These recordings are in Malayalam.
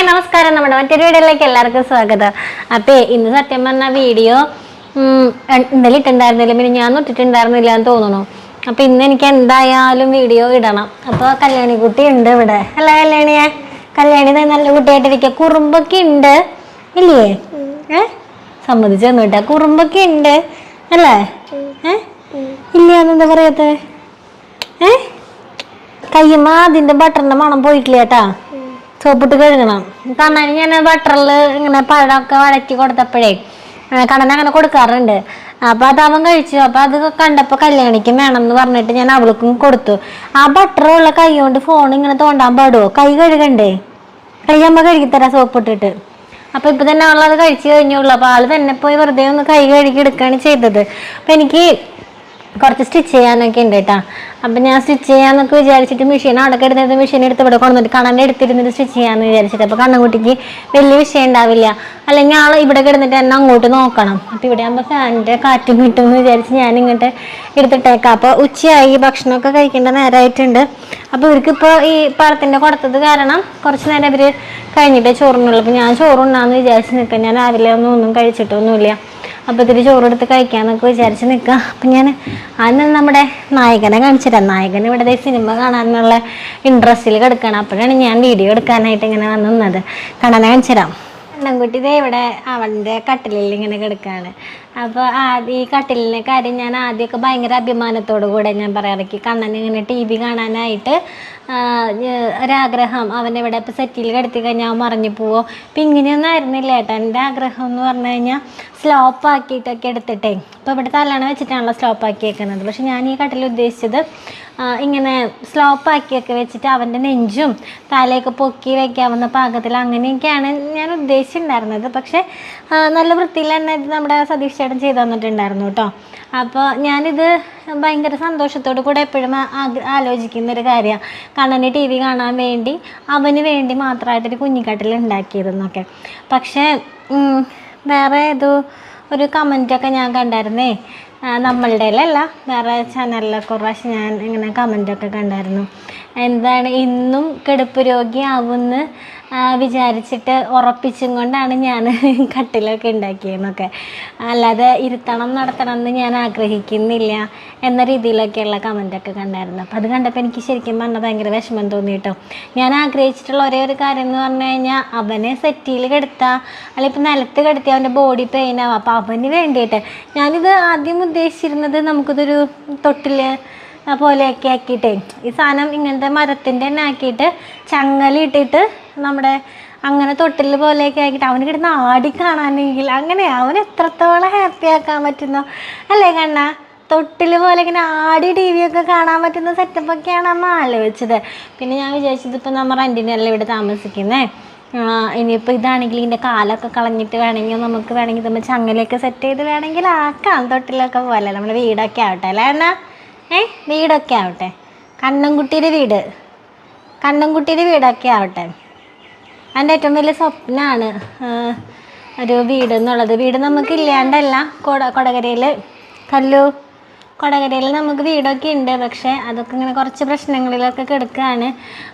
ഹായ് നമസ്കാരം. നമ്മുടെ മറ്റൊരു വീഡിയോയിലേക്ക് എല്ലാവർക്കും സ്വാഗതം. അപ്പേ ഇന്ന് സത്യം പറഞ്ഞ വീഡിയോ ഇന്നലെ ഇട്ടുണ്ടായിരുന്നില്ല പിന്നെ ഞാൻ ഇട്ടിട്ടുണ്ടായിരുന്നില്ല എന്ന് തോന്നുന്നു. അപ്പൊ ഇന്ന് എനിക്ക് എന്തായാലും വീഡിയോ ഇടണം. അപ്പൊ കല്യാണി കുട്ടി ഉണ്ട് ഇവിടെ. അല്ല കല്യാണിയെ? കല്യാണി നല്ല കുട്ടിയായിട്ടിരിക്കുക കുറുമ്പൊക്കെ ഉണ്ട്. ഇല്ലേ? ഏ? സമ്മതിച്ചു തന്നു കേട്ടാ കുറുമ്പൊക്കെ ഉണ്ട്. അല്ലേ? ഏ? ഇല്ല? എന്നെന്താ പറയാത്തേ? ഏ? കയ്യമ്മ അതിന്റെ ബട്ടറിന്റെ മണം പോയിട്ടില്ല കേട്ടാ. സോപ്പിട്ട് കഴുകണം. കണ്ണന് ഞാൻ ബട്ടറിൽ ഇങ്ങനെ പഴമൊക്കെ വഴറ്റി കൊടുത്തപ്പോഴേ കണ്ണൻ അങ്ങനെ കൊടുക്കാറുണ്ട്. അപ്പൊ അത് അവൻ കഴിച്ചു. അപ്പൊ അത് കണ്ടപ്പോൾ കല്യാണിക്കും വേണം എന്ന് പറഞ്ഞിട്ട് ഞാൻ അവൾക്കും കൊടുത്തു. ആ ബട്ടറുള്ള കൈ കൊണ്ട് ഫോൺ ഇങ്ങനെ തോണ്ടാൻ പാടുവോ? കൈ കഴുകണ്ടേ? കൈ അമ്മ കഴുകിത്തരാം സോപ്പ് ഇട്ടിട്ട് അപ്പൊ ഇപ്പൊ തന്നെ അവളത് കഴിച്ചു കഴിഞ്ഞുള്ളൂ. അപ്പൊ ആൾ തന്നെ പോയി വെറുതെ ഒന്ന് കൈ കഴുകി എടുക്കുകയാണ് ചെയ്തത്. അപ്പൊ എനിക്ക് കുറച്ച് സ്റ്റിച്ച് ചെയ്യാനൊക്കെ ഉണ്ട് കേട്ടാ അപ്പൊ ഞാൻ സ്റ്റിച്ച് ചെയ്യാന്നൊക്കെ വിചാരിച്ചിട്ട് മെഷീൻ അവിടെ കിടന്നിട്ട് മെഷീൻ എടുത്ത് ഇവിടെ കൊണ്ടുവന്നിട്ട് കണ്ണന്റെ എടുത്തിരുന്നിട്ട് സ്റ്റിച്ച് ചെയ്യാന്ന് വിചാരിച്ചിട്ട്. അപ്പൊ കണ്ണുകുട്ടിക്ക് വലിയ വിഷയം ഉണ്ടാവില്ല. അല്ലെങ്കിൽ ആൾ ഇവിടെ കിടന്നിട്ട് എന്നെ അങ്ങോട്ട് നോക്കണം. അപ്പോൾ ഇവിടെ ആകുമ്പോൾ ഫാനിന്റെ കാറ്റും കിട്ടും എന്ന് വിചാരിച്ച് ഞാൻ ഇങ്ങോട്ട് എടുത്തിട്ടേക്കാം. അപ്പൊ ഉച്ചയായി ഭക്ഷണമൊക്കെ കഴിക്കേണ്ട നേരമായിട്ടുണ്ട് അപ്പൊ ഇവർക്കിപ്പോ ഈ പഴത്തിന്റെ കൊടുത്തത് കാരണം കുറച്ച് നേരം ഇവർ കഴിഞ്ഞിട്ടേ ചോറിനുള്ളൂ. അപ്പൊ ഞാൻ ചോറുണ്ടാന്ന് വിചാരിച്ച് നിൽക്കാം. ഞാൻ രാവിലെ ഒന്നും ഒന്നും കഴിച്ചിട്ടൊന്നുമില്ല. അപ്പോൾ ഇത്തിരി ചോറെടുത്ത് കഴിക്കാന്നൊക്കെ വിചാരിച്ച് നിൽക്കുക അപ്പം ഞാൻ അന്ന് നമ്മുടെ നായകനെ കാണിച്ചിട്ട് നായകൻ ഇവിടെ സിനിമ കാണാനുള്ള ഇൻട്രസ്റ്റിൽ കിടക്കണം. അപ്പോഴാണ് ഞാൻ വീഡിയോ എടുക്കാനായിട്ട് ഇങ്ങനെ വന്നത് നിന്നത്. കണ്ണനെ കാണിച്ചുതരാം കണ്ണൻകുട്ടി ഇതേ ഇവിടെ അവന്റെ കട്ടിലിൽ ഇങ്ങനെ കിടക്കുകയാണ് അപ്പോൾ ആദ്യം ഈ കട്ടിലിനെ കാര്യം ഞാൻ ആദ്യമൊക്കെ ഭയങ്കര അഭിമാനത്തോടു കൂടെ ഞാൻ പറയാറേക്ക് കണ്ണൻ ഇങ്ങനെ ടി വി കാണാനായിട്ട് ഒരാഗ്രഹം അവൻ ഇവിടെ ഇപ്പോൾ സെറ്റിൽ കിടത്തി കഴിഞ്ഞാൽ മറിഞ്ഞു പോവോ? അപ്പം ഇങ്ങനെയൊന്നും ആയിരുന്നില്ല ഏട്ടാ എന്റെ ആഗ്രഹം എന്ന് പറഞ്ഞു കഴിഞ്ഞാൽ സ്ലോപ്പ് ആക്കിയിട്ടൊക്കെ എടുത്തിട്ടേ. ഇപ്പോൾ ഇവിടെ തലാണ് വെച്ചിട്ടാണല്ലോ സ്ലോപ്പ് ആക്കി വെക്കുന്നത്. പക്ഷെ ഞാൻ ഈ കട്ടിൽ ഉദ്ദേശിച്ചത് ഇങ്ങനെ സ്ലോപ്പ് ആക്കിയൊക്കെ വെച്ചിട്ട് അവന്റെ നെഞ്ചും തലയൊക്കെ പൊക്കി വെക്കാവുന്ന പാകത്തിൽ അങ്ങനെയൊക്കെയാണ് ഞാൻ ഉദ്ദേശിച്ചിട്ടുണ്ടായിരുന്നത്. പക്ഷേ നല്ല വൃത്തിയിൽ തന്നെ നമ്മുടെ സതീഷ് ചേട്ടൻ ചെയ്തു തന്നിട്ടുണ്ടായിരുന്നു കേട്ടോ. അപ്പോൾ ഞാനിത് ഭയങ്കര സന്തോഷത്തോടു കൂടെ എപ്പോഴും ആലോചിക്കുന്ന ഒരു കാര്യമാണ് കണ്ണന് ടി വി കാണാൻ വേണ്ടി അവന് വേണ്ടി മാത്രമായിട്ടൊരു കുഞ്ഞിക്കട്ടിൽ ഉണ്ടാക്കിയതെന്നൊക്കെ. പക്ഷേ വേറെ ഏതോ ഒരു കമന്റൊക്കെ ഞാൻ കണ്ടായിരുന്നേ. നമ്മളുടെ അല്ല വേറെ ചാനലിലൊക്കെ പ്രാവശ്യം ഞാൻ ഇങ്ങനെ കമന്റൊക്കെ കണ്ടായിരുന്നു. എന്താണ് ഇന്നും കിടപ്പ് രോഗിയാവുമെന്ന് വിചാരിച്ചിട്ട് ഉറപ്പിച്ചും കൊണ്ടാണ് ഞാൻ കട്ടിലൊക്കെ ഉണ്ടാക്കിയെന്നൊക്കെ അല്ലാതെ ഇരുത്തണം നടത്തണം എന്ന് ഞാൻ ആഗ്രഹിക്കുന്നില്ല എന്ന രീതിയിലൊക്കെയുള്ള കമന്റൊക്കെ കണ്ടായിരുന്നു. അപ്പം അത് കണ്ടപ്പോൾ എനിക്ക് ശരിക്കും പറഞ്ഞാൽ ഭയങ്കര വിഷമം തോന്നി കേട്ടോ. ഞാൻ ആഗ്രഹിച്ചിട്ടുള്ള ഒരേ ഒരു കാര്യം എന്ന് പറഞ്ഞു കഴിഞ്ഞാൽ അവനെ സെറ്റിയിൽ കിടത്താൽ അല്ലെങ്കിൽ ഇപ്പോൾ നിലത്ത് കിടത്തി അവന്റെ ബോഡി പെയിൻ ആവാം. അപ്പോൾ അവന് വേണ്ടിയിട്ട് ഞാനിത് ആദ്യം ഉദ്ദേശിച്ചിരുന്നത് നമുക്കിതൊരു തൊട്ടിൽ പോലെയൊക്കെ ആക്കിയിട്ടേ. ഈ സാധനം ഇങ്ങനത്തെ മരത്തിന്റെ തന്നെ ആക്കിയിട്ട് ചങ്ങലിട്ടിട്ട് നമ്മുടെ അങ്ങനെ തൊട്ടിൽ പോലെയൊക്കെ ആക്കിയിട്ട് അവന് കിടന്ന് ആടി കാണാനെങ്കിൽ അങ്ങനെ അവൻ എത്രത്തോളം ഹാപ്പി ആക്കാൻ പറ്റുന്നോ. അല്ലേ കണ്ണ? തൊട്ടിൽ പോലെ ഇങ്ങനെ ആടി ടി വി ഒക്കെ കാണാൻ പറ്റുന്ന സെറ്റപ്പൊക്കെയാണ് അമ്മ ആലോചിച്ചത്. പിന്നെ ഞാൻ വിചാരിച്ചത് ഇപ്പം നമ്മൾ റെന്റിനല്ല ഇവിടെ താമസിക്കുന്നേ. ഇനിയിപ്പോൾ ഇതാണെങ്കിൽ ഇതിന്റെ കാലൊക്കെ കളഞ്ഞിട്ട് വേണമെങ്കിൽ നമുക്ക് വേണമെങ്കിൽ നമ്മൾ ചങ്ങലയൊക്കെ സെറ്റ് ചെയ്ത് വേണമെങ്കിൽ ആക്കാം. തൊട്ടിലൊക്കെ പോലെ. നമ്മുടെ വീടൊക്കെ ആവട്ടെ അല്ലേ അണ്ണ ഏ? വീടൊക്കെ ആവട്ടെ. കണ്ണൻകുട്ടിയുടെ വീട്. കണ്ണൻകുട്ടിയുടെ വീടൊക്കെ ആവട്ടെ. എന്റെ ഏറ്റവും വലിയ സ്വപ്നമാണ് ഒരു വീട് എന്നുള്ളത്. വീട് നമുക്ക് ഇല്ലാണ്ടല്ല. കൊട കൊടകരയിൽ കല്ലു കൊടകരയിൽ നമുക്ക് വീടൊക്കെ ഉണ്ട്. പക്ഷേ അതൊക്കെ ഇങ്ങനെ കുറച്ച് പ്രശ്നങ്ങളിലൊക്കെ കിടക്കുകയാണ്.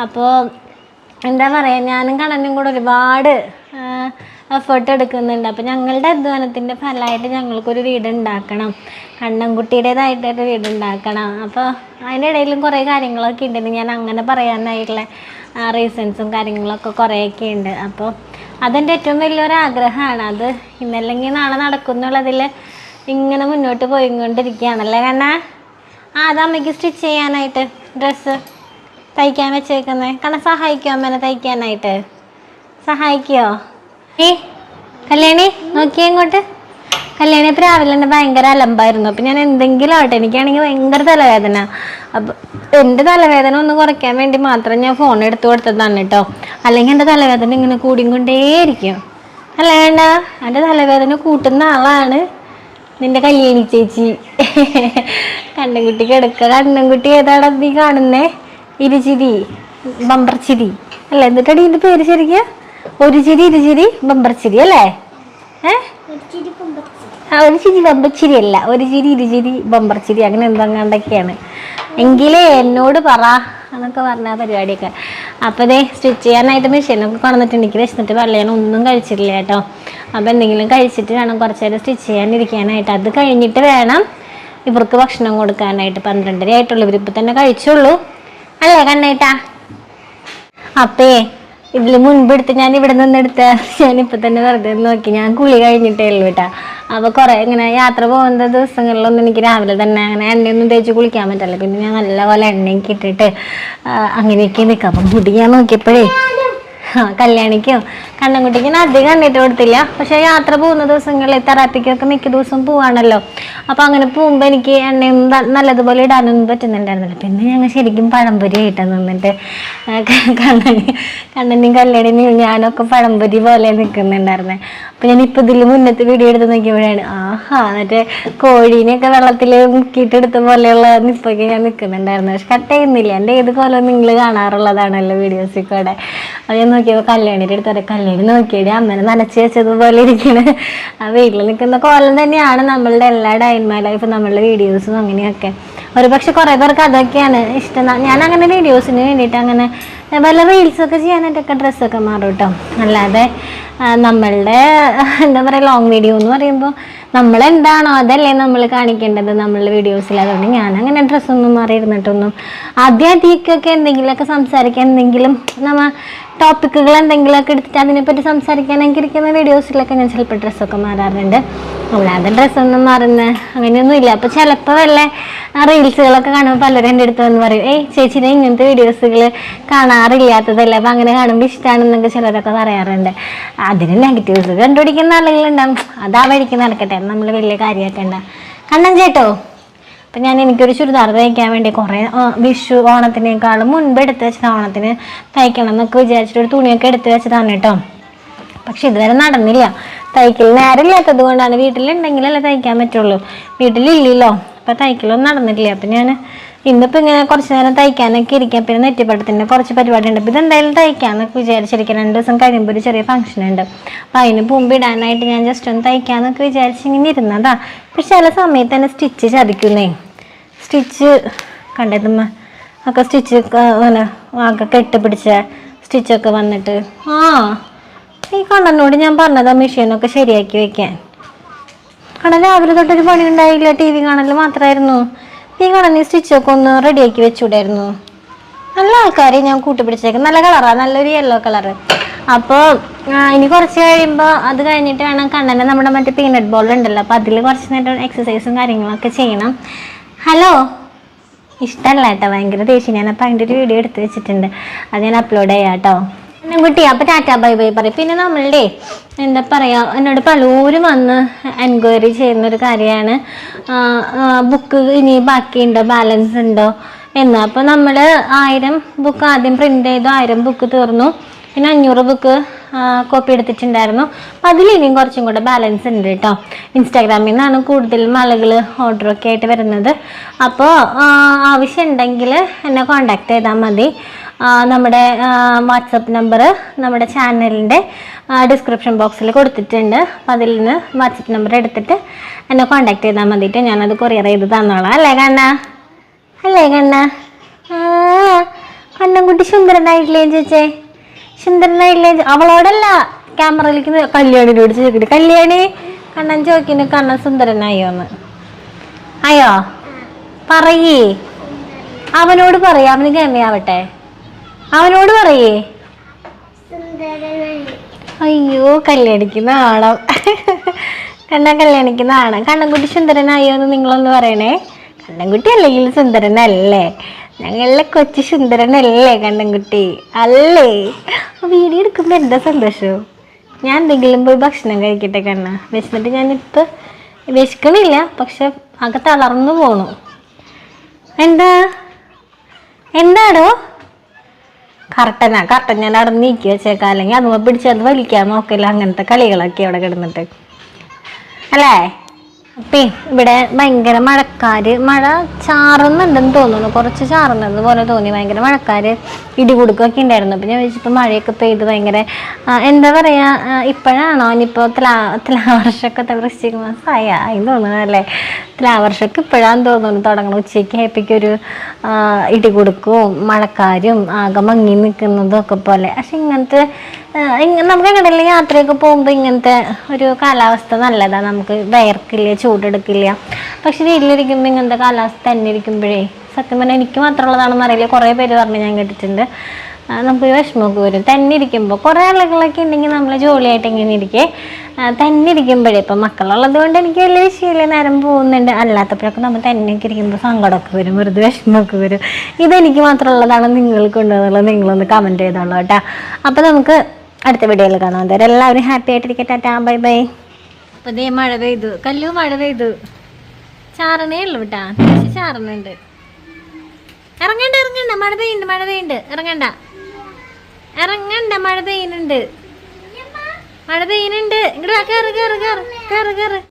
അപ്പോൾ എന്താ പറയുക ഞാനും കണ്ണനും കൂടെ ഒരുപാട് എഫേർട്ട് എടുക്കുന്നുണ്ട്. അപ്പോൾ ഞങ്ങളുടെ അധ്വാനത്തിന്റെ ഫലമായിട്ട് ഞങ്ങൾക്കൊരു വീട് ഉണ്ടാക്കണം കണ്ണൻകുട്ടിയുടേതായിട്ടൊരു വീട് ഉണ്ടാക്കണം അപ്പോൾ അതിനിടയിലും കുറേ കാര്യങ്ങളൊക്കെ ഉണ്ട്. ഞാൻ അങ്ങനെ പറയാനായിട്ടുള്ള റീസൺസും കാര്യങ്ങളൊക്കെ കുറേയൊക്കെ ഉണ്ട്. അപ്പോൾ അതെന്റെ ഏറ്റവും വലിയൊരു ആഗ്രഹമാണ്. അത് ഇന്നല്ലെങ്കിൽ നാളെ നടക്കുന്നുള്ളതിൽ ഇങ്ങനെ മുന്നോട്ട് പോയിക്കൊണ്ടിരിക്കുകയാണല്ലേ കണ്ണാ? ആ അമ്മയ്ക്ക് സ്റ്റിച്ച് ചെയ്യാനായിട്ട് ഡ്രസ്സ് തയ്ക്കാൻ വെച്ചേക്കുന്നത് കാരണം സഹായിക്കുമോ അമ്മേനെ തയ്ക്കാനായിട്ട്? സഹായിക്കുമോ ഏ കല്യാണി നോക്കിയേ ഇങ്ങോട്ട്. കല്യാണി ഇപ്പം രാവിലെ തന്നെ ഭയങ്കര അലമ്പായിരുന്നു. അപ്പം ഞാൻ എന്തെങ്കിലും ആവട്ടെ എനിക്കാണെങ്കിൽ ഭയങ്കര തലവേദന. അപ്പം എന്റെ തലവേദന ഒന്ന് കുറയ്ക്കാൻ വേണ്ടി മാത്രം ഞാൻ ഫോൺ എടുത്തു കൊടുത്തതാണ് കേട്ടോ. അല്ലെങ്കിൽ എന്റെ തലവേദന ഇങ്ങനെ കൂടിക്കൊണ്ടേയിരിക്കും. അല്ല വേണ്ട. എന്റെ തലവേദന കൂട്ടുന്ന ആളാണ് നിന്റെ കല്യാണി ചേച്ചി. കണ്ണൻകുട്ടി കിടക്ക കണ്ണൻകുട്ടി ഏതാണ് നീ കാണുന്നേ? ഇരുചിരി ബമ്പർ ചിരി അല്ല എന്നിട്ടാണ് ഇതിന്റെ പേര് ശരിക്കും? ഒരു ചിരി ഇരുചിരി ബമ്പർ ചിരി അല്ലേ? ഏ? ആ ഒരു ചിരി ബമ്പർ ചിരി അല്ല. ഒരു ചിരി ഇരുചിരി ബമ്പർ ചിരി. അങ്ങനെ എന്തെങ്ങാണ്ടൊക്കെയാണ്. എങ്കിലേ എന്നോട് പറ എന്നൊക്കെ പറഞ്ഞ പരിപാടിയൊക്കെ. അപ്പോൾ ഇതേ സ്റ്റിച്ച് ചെയ്യാനായിട്ട് മെഷീനൊക്കെ കൊണ്ടുവന്നിട്ടുണ്ട്. എനിക്ക് വിശന്നിട്ട് പള്ളിയാൻ ഒന്നും കഴിച്ചിട്ടില്ല കേട്ടോ. അപ്പോൾ എന്തെങ്കിലും കഴിച്ചിട്ട് വേണം കുറച്ച് നേരം സ്റ്റിച്ച് ചെയ്യാനിരിക്കാനായിട്ട്. അത് കഴിഞ്ഞിട്ട് വേണം ഇവർക്ക് ഭക്ഷണം കൊടുക്കാനായിട്ട്. പന്ത്രണ്ടര ആയിട്ടുള്ളൂ ഇവരിപ്പോൾ തന്നെ കഴിച്ചുള്ളൂ. അല്ലേ കണ്ണേട്ടാ? അപ്പേ ഇതിൽ മുൻപെടുത്ത് ഞാൻ ഇവിടെ നിന്നെടുത്ത ഞാനിപ്പോൾ തന്നെ വെറുതെ നോക്കി. ഞാൻ കുളി കഴിഞ്ഞിട്ടേ ഉള്ളൂ കേട്ടാ. അപ്പൊ കുറെ ഇങ്ങനെ യാത്ര പോകുന്ന ദിവസങ്ങളിലൊന്നും എനിക്ക് രാവിലെ തന്നെ അങ്ങനെ എണ്ണയൊന്നും തേച്ച് കുളിക്കാൻ പറ്റില്ല പിന്നെ ഞാൻ നല്ലപോലെ എണ്ണയൊക്കെ ഇട്ടിട്ട് അങ്ങനെയൊക്കെ നിൽക്കാം അപ്പം മുടി ഞാൻ നോക്കിയപ്പോഴേ കല്യാണിക്കും. ഞാൻ അധികം കണ്ടിട്ട് കൊടുത്തില്ല. പക്ഷെ യാത്ര പോകുന്ന ദിവസങ്ങളിൽ തെറാപ്പിക്കൊക്കെ മിക്ക ദിവസം പോവാണല്ലോ. അപ്പൊ അങ്ങനെ പോകുമ്പോൾ എനിക്ക് എണ്ണയും നല്ലതുപോലെ ഇടാനൊന്നും പറ്റുന്നുണ്ടായിരുന്നില്ല. പിന്നെ ഞങ്ങൾ ശരിക്കും പഴംപൊരി ആയിട്ട് നിന്നിട്ട് ആ, ക- കണ്ണന് കല്യാണിനും ഞാനൊക്കെ പഴംപൊരി പോലെ നിൽക്കുന്നുണ്ടായിരുന്നെ അപ്പൊ ഞാൻ ഇപ്പൊ ഇതിൽ മുന്നത്തെ വീഡിയോ എടുത്ത് നോക്കിയപ്പോഴാണ് ആഹാ എന്നിട്ട് കോഴീനെയൊക്കെ വെള്ളത്തിൽ മുക്കിയിട്ടെടുത്ത പോലെയുള്ള നിപ്പൊക്കെ ഞാൻ നിൽക്കുന്നുണ്ടായിരുന്നു പക്ഷെ കട്ട് ചെയ്യുന്നില്ല. എന്റെ ഏത് കോലം നിങ്ങൾ കാണാറുള്ളതാണല്ലോ വീഡിയോസിൽ കൂടെ അത് ഞാൻ നോക്കിയപ്പോൾ കല്യാണിയുടെ അടുത്ത് കല്യാണി നോക്കിയടി അമ്മനെ നനച്ച് വെച്ചതുപോലെ ഇരിക്കണ. ആ വീട്ടിൽ നിൽക്കുന്ന കോലം തന്നെയാണ് നമ്മളുടെ എല്ലാ ഡൈൻമൈ ലൈഫ് നമ്മളുടെ വീഡിയോസും അങ്ങനെയൊക്കെ. ഒരു പക്ഷെ കുറേ പേർക്ക് അതൊക്കെയാണ് ഇഷ്ടം. ഞാൻ അങ്ങനെ വീഡിയോസിന് വേണ്ടിയിട്ട് അങ്ങനെ വല്ല റീൽസൊക്കെ ചെയ്യാനായിട്ടൊക്കെ ഡ്രസ്സൊക്കെ മാറും കേട്ടോ അല്ലാതെ നമ്മളുടെ എന്താ പറയുക ലോങ് വീഡിയോ എന്ന് പറയുമ്പോൾ നമ്മളെന്താണോ അതല്ലേ നമ്മൾ കാണിക്കേണ്ടത് നമ്മളുടെ വീഡിയോസിൽ അതുകൊണ്ട് ഞാൻ അങ്ങനെ ഡ്രസ്സൊന്നും മാറിയിരുന്നിട്ടൊന്നും ആദ്യം ആദ്യമൊക്കെ എന്തെങ്കിലുമൊക്കെ സംസാരിക്കാൻ എന്തെങ്കിലും നമ്മ ടോപ്പിക്കുകൾ എന്തെങ്കിലുമൊക്കെ എടുത്തിട്ട് അതിനെപ്പറ്റി സംസാരിക്കാനൊക്കെ ഇരിക്കുന്ന വീഡിയോസിലൊക്കെ ഞാൻ ചിലപ്പോൾ ഡ്രസ്സൊക്കെ മാറാറുണ്ട്. അല്ലാതെ ഡ്രസ്സൊന്നും മാറുന്ന അങ്ങനെയൊന്നും ഇല്ല അപ്പോൾ ചിലപ്പോൾ വല്ല റീൽസുകളൊക്കെ കാണുമ്പോൾ പലരും എന്റെ അടുത്ത് വന്ന് പറയും ഏയ് ചേച്ചിനെ ഇങ്ങനത്തെ വീഡിയോസുകൾ കാണാറില്ലാത്തതല്ല? അപ്പോൾ അങ്ങനെ കാണുമ്പോൾ ഇഷ്ടമാണെന്നൊക്കെ ചിലരൊക്കെ പറയാറുണ്ട്. അതിന് നെഗറ്റീവ്സ് കണ്ടുപിടിക്കുന്ന ആളുകളുണ്ടാവും. അത് വഴിക്ക് നടക്കട്ടെ. നമ്മൾ വലിയ കാര്യമാക്കണ്ട. കണ്ണം ചേട്ടോ? അപ്പം ഞാൻ എനിക്കൊരു ചുരിദാർ തയ്ക്കാൻ വേണ്ടി കുറേ വിഷു ഓണത്തിനേക്കാളും മുൻപ് എടുത്ത് വെച്ചത് ഓണത്തിന് തയ്ക്കണം എന്നൊക്കെ വിചാരിച്ചിട്ട് ഒരു തുണിയൊക്കെ എടുത്ത് വെച്ചതാണ് കേട്ടോ. പക്ഷെ ഇതുവരെ നടന്നില്ല. തയ്ക്കൽ നേരമില്ലാത്തത് കൊണ്ടാണ് വീട്ടിലുണ്ടെങ്കിലല്ലേ തയ്ക്കാൻ പറ്റുള്ളൂ. വീട്ടിലില്ലല്ലോ. അപ്പം തയ്ക്കലൊന്നും നടന്നിട്ടില്ല. അപ്പം ഞാൻ ഇന്നിപ്പോൾ ഇങ്ങനെ കുറച്ച് നേരം തയ്ക്കാനൊക്കെ ഇരിക്കാം. പിന്നെ നെറ്റിപ്പട്ടത്തിന്റെ കുറച്ച് പരിപാടി ഉണ്ട് അപ്പോൾ ഇതെന്തായാലും തയ്ക്കാമെന്നൊക്കെ വിചാരിച്ചിരിക്കാം. രണ്ട് ദിവസം കഴിയുമ്പോൾ ഒരു ചെറിയ ഫംഗ്ഷൻ ഉണ്ട്. അപ്പോൾ അതിന് മുമ്പ് ഇടാനായിട്ട് ഞാൻ ജസ്റ്റ് ഒന്ന് തയ്ക്കാമെന്നൊക്കെ വിചാരിച്ച് ഇങ്ങനെ ഇരുന്നതാ. പക്ഷെ ചില സമയത്ത് തന്നെ സ്റ്റിച്ച് ചതിക്കുന്നേ. സ്റ്റിച്ച് കണ്ടതുമ്മ. ഒക്കെ സ്റ്റിച്ച് അങ്ങനെ ആകെ കെട്ടിപ്പിടിച്ച സ്റ്റിച്ചൊക്കെ വന്നിട്ട്. ആ ഈ കണ്ണനോട് ഞാൻ പറഞ്ഞതാ മെഷീനൊക്കെ ശരിയാക്കി വെക്കാൻ. കണ്ണൻ രാവിലെ തൊട്ടൊരു പണി ഉണ്ടായില്ല ടി വി കാണൽ മാത്രമായിരുന്നു ഈ സ്റ്റിച്ചൊക്കെ ഒന്ന് റെഡിയാക്കി വെച്ചുവിടായിരുന്നു നല്ല ആൾക്കാരെ ഞാൻ കൂട്ടിപ്പിടിച്ചേക്കും. നല്ല കളറാണ് നല്ലൊരു യെല്ലോ കളറ് അപ്പോൾ ഇനി കുറച്ച് കഴിയുമ്പോൾ അത് കഴിഞ്ഞിട്ട് വേണം കണ്ണനെ നമ്മുടെ മറ്റേ പീനട്ട് ബോൾ ഉണ്ടല്ലോ അപ്പോൾ അതിൽ കുറച്ച് നേരം എക്സസൈസും കാര്യങ്ങളൊക്കെ ചെയ്യണം. ഹലോ ഇഷ്ടമല്ല കേട്ടോ ഭയങ്കര ദേഷ്യം. ഞാനപ്പോൾ അതിന്റെ ഒരു വീഡിയോ എടുത്ത് വെച്ചിട്ടുണ്ട്. അത് ഞാൻ അപ്ലോഡ് ചെയ്യാം കേട്ടോ. കുട്ടി അപ്പം ടാറ്റ ബൈ ബൈ പറയും. പിന്നെ നമ്മളുടെ എന്താ പറയുക എന്നോട് പലരും വന്ന് എൻക്വയറി ചെയ്യുന്ന ഒരു കാര്യമാണ് ബുക്ക് ഇനി ബാക്കിയുണ്ടോ? ബാലൻസ് ഉണ്ടോ? എന്ന്. അപ്പോൾ നമ്മൾ ആയിരം ബുക്ക് ആദ്യം പ്രിന്റ് ചെയ്തു ആയിരം ബുക്ക് തീർന്നു. പിന്നെ അഞ്ഞൂറ് ബുക്ക് കോപ്പി എടുത്തിട്ടുണ്ടായിരുന്നു. അപ്പം അതിലിനിയും കുറച്ചും കൂടെ ബാലൻസ് ഉണ്ട് കേട്ടോ. ഇൻസ്റ്റാഗ്രാമിൽ നിന്നാണ് കൂടുതലും ആളുകൾ ഓർഡറൊക്കെ ആയിട്ട് വരുന്നത്. അപ്പോൾ ആവശ്യമുണ്ടെങ്കിൽ എന്നെ കോണ്ടാക്ട് ചെയ്താൽ മതി. നമ്മുടെ വാട്സപ്പ് നമ്പർ നമ്മുടെ ചാനലിന്റെ ഡിസ്ക്രിപ്ഷൻ ബോക്സിൽ കൊടുത്തിട്ടുണ്ട്. അപ്പോൾ അതിൽ നിന്ന് വാട്സപ്പ് നമ്പർ എടുത്തിട്ട് എന്നെ കോൺടാക്ട് ചെയ്താൽ മതിയിട്ട് ഞാനത് കൊറിയർ ചെയ്ത് തന്നോളാം. അല്ലേ കണ്ണ? അല്ലേ കണ്ണ? കണ്ണൻകുട്ടി സുന്ദരനായിട്ടില്ലേ ചേച്ചേ? സുന്ദരനായില്ലേ അവളോടല്ല ക്യാമറയിലേക്ക് കല്യാണിനോട് ചോദിക്കട്ടെ കല്യാണി കണ്ണൻ ചോദിക്കുന്നു കണ്ണൻ സുന്ദരനായോ എന്ന് അയ്യോ പറയേ. അവനോട് പറയാം. അവന് ഗമയാവട്ടെ. അവനോട് പറയേ. അയ്യോ കല്യാണിക്കുന്ന ആണോ കണ്ണൻ കല്യാണിക്കുന്ന ആണോ കണ്ണൻകുട്ടി സുന്ദരനായോ എന്ന് നിങ്ങളൊന്ന് പറയണേ. കണ്ണൻകുട്ടി അല്ലെങ്കിൽ സുന്ദരനല്ലേ? ഞങ്ങളിലെ കൊച്ചു സുന്ദരനല്ലേ കണ്ണൻകുട്ടി? അല്ലേ? വീഡിയോ എടുക്കുമ്പോൾ എന്താ സന്തോഷം? ഞാൻ എന്തെങ്കിലും പോയി ഭക്ഷണം കഴിക്കട്ടെ കണ്ണ. വിശന്നിട്ട് ഞാനിപ്പോൾ വിശക്കണില്ല പക്ഷെ ആകെ തളർന്നു പോണു. എന്താ? എന്താടോ? കറക്റ്റനാ കർട്ടൻ ഞാൻ അവിടെ നീക്കി വെച്ചേക്കാം. അല്ലെങ്കിൽ അതുമ്പോൾ പിടിച്ചത് വലിക്കാൻ നോക്കില്ല അങ്ങനത്തെ കളികളൊക്കെ അവിടെ കിടന്നിട്ട്. അല്ലേ? അപ്പേ ഇവിടെ ഭയങ്കര മഴക്കാര്. മഴ ചാറുന്നുണ്ടെന്ന് തോന്നുന്നു. കുറച്ച് ചാറുന്നത് പോലെ തോന്നി. ഭയങ്കര മഴക്കാര് ഇടികുടുക്കൊക്കെ ഉണ്ടായിരുന്നു അപ്പം ഞാൻ വെച്ചിപ്പോൾ മഴയൊക്കെ പെയ്ത് ഭയങ്കര എന്താ പറയാ ഇപ്പോഴാണോ ഇനിയിപ്പോൾ തലാ തലാവർഷമൊക്കെ വൃശ്ചിക മാസമായ ആയി തോന്നുന്നു അല്ലേ? തലാവർഷമൊക്കെ ഇപ്പോഴാന്ന് തോന്നുന്നു. തുടങ്ങണം ഉച്ചയ്ക്ക് ആയപ്പോഴേക്കൊരു ഇടികുടുക്കും മഴക്കാരും ആകെ മങ്ങി നിൽക്കുന്നതും ഒക്കെ പോലെ. പക്ഷെ ഇങ്ങനത്തെ നമുക്ക് യാത്രയൊക്കെ പോകുമ്പോൾ ഇങ്ങനത്തെ ഒരു കാലാവസ്ഥ നല്ലതാണ് നമുക്ക് വയർക്കില്ല ചൂടെടുക്കില്ല. പക്ഷെ വീട്ടിലിരിക്കുമ്പോൾ ഇങ്ങനത്തെ കാലാവസ്ഥ തന്നെ ഇരിക്കുമ്പോഴേ സത്യം പറഞ്ഞാൽ എനിക്ക് മാത്രമുള്ളതാണെന്ന് അറിയില്ല. കുറേ പേര് പറഞ്ഞ് ഞാൻ കേട്ടിട്ടുണ്ട്. നമുക്ക് വിഷമമൊക്കെ വരും. തന്നെ ഇരിക്കുമ്പോൾ കുറേ ആളുകളൊക്കെ ഉണ്ടെങ്കിൽ നമ്മൾ ജോലിയായിട്ട് ഇങ്ങനെ ഇരിക്കെ തന്നെ ഇരിക്കുമ്പോഴേ ഇപ്പം മക്കളുള്ളത് കൊണ്ട് എനിക്ക് വലിയ വിഷയമില്ല. നേരം പോകുന്നുണ്ട്. അല്ലാത്തപ്പോഴൊക്കെ നമ്മൾ തന്നെയൊക്കെ ഇരിക്കുമ്പോൾ സങ്കടമൊക്കെ വരും. വെറുതെ വിഷമമൊക്കെ വരും. ഇതെനിക്ക് മാത്രമുള്ളതാണ് നിങ്ങൾക്കുണ്ടെന്നുള്ളത് നിങ്ങളൊന്ന് കമന്റ് ചെയ്തോളൂ കേട്ടോ. അപ്പോൾ നമുക്ക് അടുത്ത വീഡിയോയിൽ കാണാം. അന്നേരം എല്ലാവരും ഹാപ്പി ആയിട്ടിരിക്കട്ടെ ടാ ബൈ ബൈ. അപ്പോൾ ദേ മഴ പെയ്തു. കല്ലു മഴ പെയ്തു. ചാറണേ ഉള്ളൂ കേട്ടാ ചാറുന്നുണ്ട്. ഇറങ്ങണ്ട ഇറങ്ങണ്ട. മഴ പെയ്യുണ്ട് മഴ പെയ്യുണ്ട് ഇറങ്ങണ്ട. ഇറങ്ങണ്ട മഴ പെയ്യുന്നുണ്ട്. മഴ പെയ്യുന്നുണ്ട്. ഇങ്ങോട്ട് കയറ് കയറ് കയറ് കയറ് കയറ്